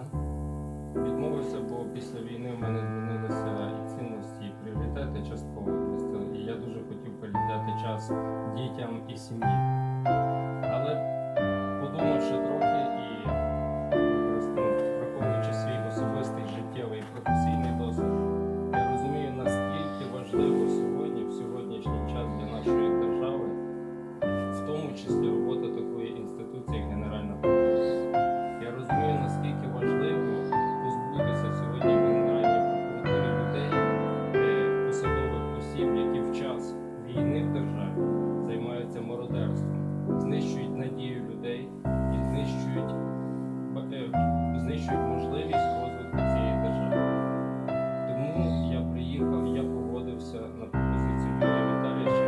відмовився. Відмовився, бо після війни в мене змінилися і цінності, і пріоритети частково. І я дуже хотів приділяти час дітям і сім'ї. Але подумавши трохи і враховуючи свій особистий життєвий і професійний досвід, я розумію, наскільки важливо сьогодні, в сьогоднішній час для нашої держави, в тому числі знищують можливість розвитку цієї держави. Тому я приїхав, я погодився на пропозицію Юрія Віталійовича.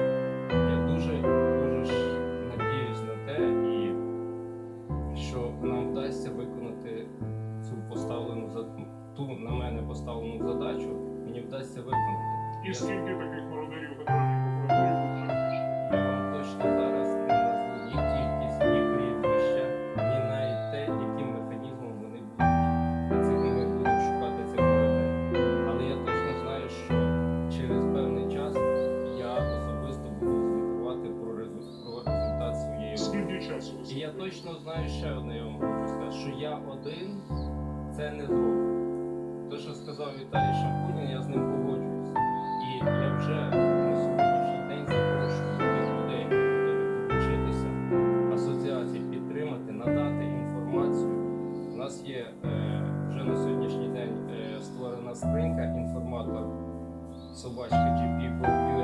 Я дуже дуже надіюсь на те, і що нам вдасться виконати цю поставлену ту на мене поставлену задачу. Мені вдасться виконати. І скільки таких І я точно знаю ще одне, я вам хочу сказати, що я один це не зроблю. Те, що сказав Віталій Шампунін, я з ним погоджуюся. І я вже на сьогоднішній день запрошую тих людей, які готові долучитися, асоціації підтримати, надати інформацію. У нас є е, вже на сьогоднішній день е, створена скринька інформатор собачка GP.ua,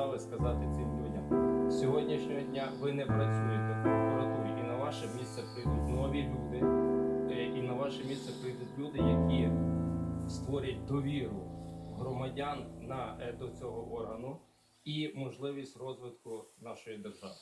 підстави сказати цим людям. З сьогоднішнього дня ви не працюєте в прокуратурі, і на ваше місце прийдуть нові люди, е, і на ваше місце прийдуть люди, які створять довіру громадян на, е, до цього органу і можливість розвитку нашої держави.